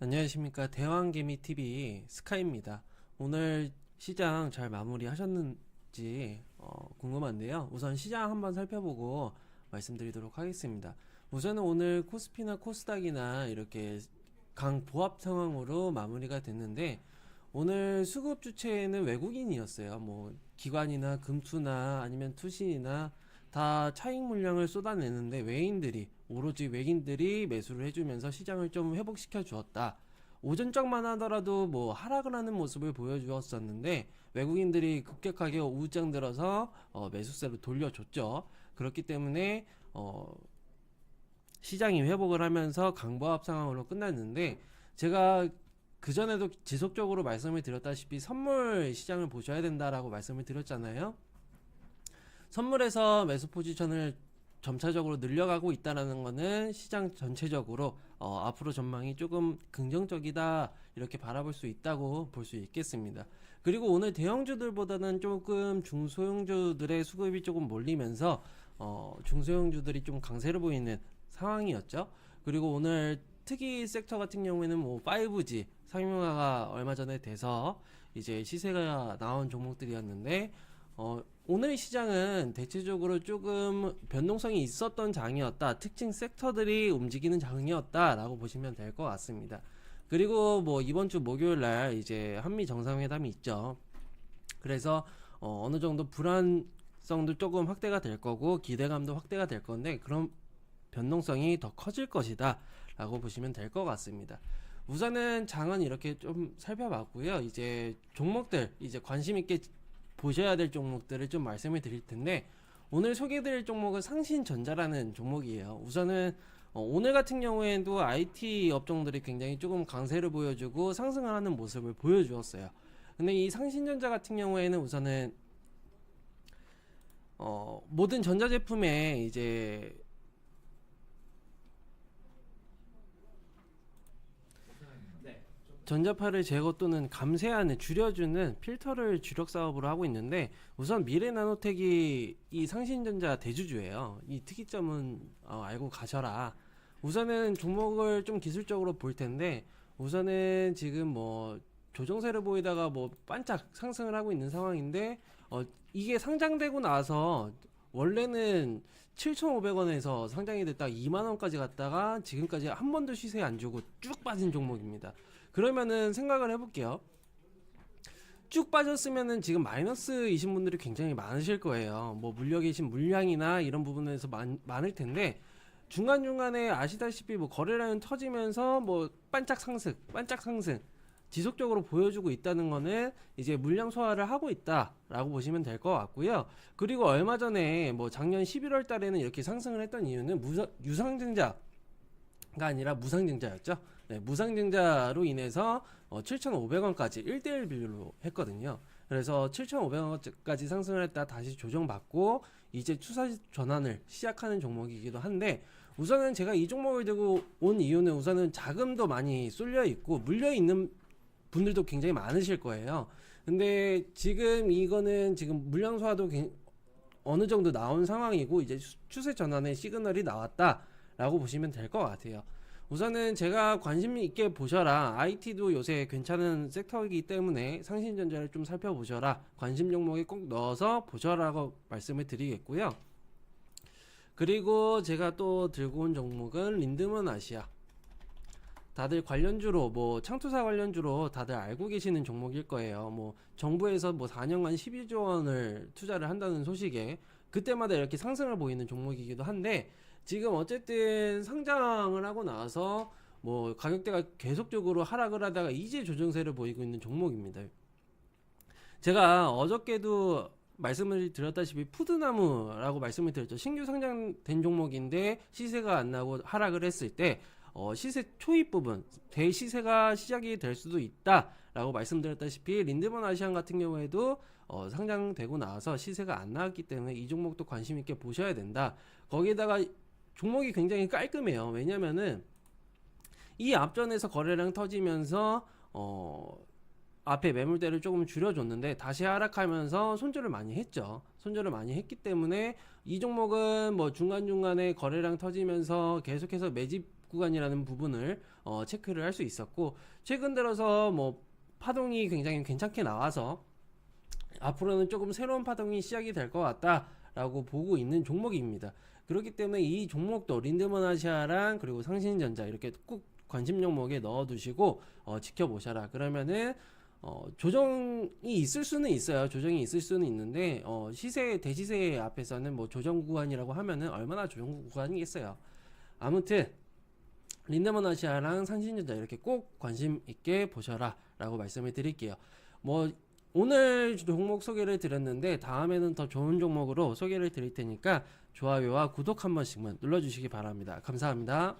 안녕하십니까 대왕개미 TV 스카이입니다. 오늘 시장 잘 마무리 하셨는지 어, 궁금한데요. 우선 시장 한번 살펴보고 말씀드리도록 하겠습니다. 우선은 오늘 코스피나 코스닥이나 이렇게 강 보합 상황으로 마무리가 됐는데 오늘 수급 주체는 외국인이었어요. 뭐 기관이나 금투나 아니면 투신이나 다 차익 물량을 쏟아내는데 외인들이 오로지 외인들이 매수를 해주면서 시장을 좀 회복시켜 주었다. 오전적만 하더라도 뭐 하락을 하는 모습을 보여주었었는데 외국인들이 급격하게 우장 들어서 어, 매수세로 돌려줬죠. 그렇기 때문에 어, 시장이 회복을 하면서 강보합 상황으로 끝났는데 제가 그 전에도 지속적으로 말씀을 드렸다시피 선물 시장을 보셔야 된다라고 말씀을 드렸잖아요. 선물에서 매수 포지션을 점차적으로 늘려가고 있다라는 거는 시장 전체적으로 어, 앞으로 전망이 조금 긍정적이다 이렇게 바라볼 수 있다고 볼 수 있겠습니다. 그리고 오늘 대형주들보다는 조금 중소형주들의 수급이 조금 몰리면서 어, 중소형주들이 좀 강세를 보이는 상황이었죠. 그리고 오늘 특이 섹터 같은 경우에는 뭐 5G 상용화가 얼마 전에 돼서 이제 시세가 나온 종목들이었는데 어, 오늘 시장은 대체적으로 조금 변동성이 있었던 장이었다. 특징 섹터들이 움직이는 장이었다라고 보시면 될 것 같습니다. 그리고 뭐 이번 주 목요일 날 이제 한미 정상회담이 있죠. 그래서 어, 어느 정도 불안성도 조금 확대가 될 거고 기대감도 확대가 될 건데 그런 변동성이 더 커질 것이다 라고 보시면 될 것 같습니다. 우선은 장은 이렇게 좀 살펴봤고요. 이제 종목들 이제 관심 있게 보셔야 될 종목들을 좀 말씀을 드릴 텐데 오늘 소개드릴 종목은 상신전자라는 종목이에요. 우선은 어, 오늘 같은 경우에도 IT 업종들이 굉장히 조금 강세를 보여주고 상승을 하는 모습을 보여주었어요. 근데 이 상신전자 같은 경우에는 우선은 어, 모든 전자제품에 이제 전자파를 제거 또는 감쇄하는 줄여주는 필터를 주력 사업으로 하고 있는데 우선 미래 나노텍이 이 상신전자 대주주예요. 이 특이점은 어, 알고 가셔라. 우선은 종목을 좀 기술적으로 볼 텐데 우선은 지금 뭐 조정세를 보이다가 뭐 반짝 상승을 하고 있는 상황인데 어, 이게 상장되고 나서 원래는 7,500원에서 상장이 됐다가 2만 원까지 갔다가 지금까지 한 번도 시세 안 주고 쭉 빠진 종목입니다. 그러면은 생각을 해볼게요. 쭉 빠졌으면은 지금 마이너스이신 분들이 굉장히 많으실 거예요. 뭐 물려 계신 물량이나 이런 부분에서 많, 많을 텐데 중간 중간에 아시다시피 뭐 거래량은 터지면서 뭐 반짝 상승, 반짝 상승 지속적으로 보여주고 있다는 거는 이제 물량 소화를 하고 있다라고 보시면 될 것 같고요. 그리고 얼마 전에 뭐 작년 11월 달에는 이렇게 상승을 했던 이유는 무상, 유상증자 가 아니라 무상증자였죠. 네, 무상증자로 인해서 어, 7,500원까지 1대1 비율로 했거든요. 그래서 7,500원까지 상승을 했다 다시 조정받고 이제 추사 전환을 시작하는 종목이기도 한데 우선은 제가 이 종목을 들고 온 이유는 우선은 자금도 많이 쏠려 있고 물려 있는 분들도 굉장히 많으실 거예요. 근데 지금 이거는 지금 물량 소화도 굉- 어느 정도 나온 상황이고 이제 추- 추세 전환의 시그널이 나왔다 라고 보시면 될 것 같아요. 우선은 제가 관심 있게 보셔라. IT도 요새 괜찮은 섹터이기 때문에 상신전자를 좀 살펴보셔라. 관심 종목에 꼭 넣어서 보셔라고 말씀을 드리겠고요. 그리고 제가 또 들고 온 종목은 린드먼 아시아. 다들 관련주로 뭐 창투사 관련주로 다들 알고 계시는 종목일 거예요. 뭐 정부에서 뭐 4년간 12조 원을 투자를 한다는 소식에 그때마다 이렇게 상승을 보이는 종목이기도 한데 지금 어쨌든 상장을 하고 나서 뭐 가격대가 계속적으로 하락을 하다가 이제 조정세를 보이고 있는 종목입니다. 제가 어저께도 말씀을 드렸다시피 푸드나무라고 말씀을 드렸죠. 신규 상장된 종목인데 시세가 안 나고 하락을 했을 때 어, 시세 초입 부분 대시세가 시작이 될 수도 있다라고 말씀드렸다시피 린드먼 아시안 같은 경우에도 어, 상장되고 나서 시세가 안 나왔기 때문에 이 종목도 관심 있게 보셔야 된다. 거기에다가 종목이 굉장히 깔끔해요. 왜냐면은 이 앞전에서 거래량 터지면서 어 앞에 매물대를 조금 줄여줬는데 다시 하락하면서 손절을 많이 했죠. 손절을 많이 했기 때문에 이 종목은 뭐 중간중간에 거래량 터지면서 계속해서 매집 구간이라는 부분을 어, 체크를 할 수 있었고 최근 들어서 뭐 파동이 굉장히 괜찮게 나와서 앞으로는 조금 새로운 파동이 시작이 될 것 같다라고 보고 있는 종목입니다. 그렇기 때문에 이 종목도 린드먼 아시아랑 그리고 상신전자 이렇게 꼭 관심 종목에 넣어두시고 어, 지켜보셔라. 그러면은 어, 조정이 있을 수는 있어요. 조정이 있을 수는 있는데 어, 시세 대시세 앞에서는 뭐 조정 구간이라고 하면은 얼마나 조정 구간이겠어요. 아무튼 린드먼아시아랑 상신전자 이렇게 꼭 관심 있게 보셔라라고 말씀을 드릴게요. 뭐 오늘 종목 소개를 드렸는데 다음에는 더 좋은 종목으로 소개를 드릴 테니까 좋아요와 구독 한 번씩만 눌러주시기 바랍니다. 감사합니다.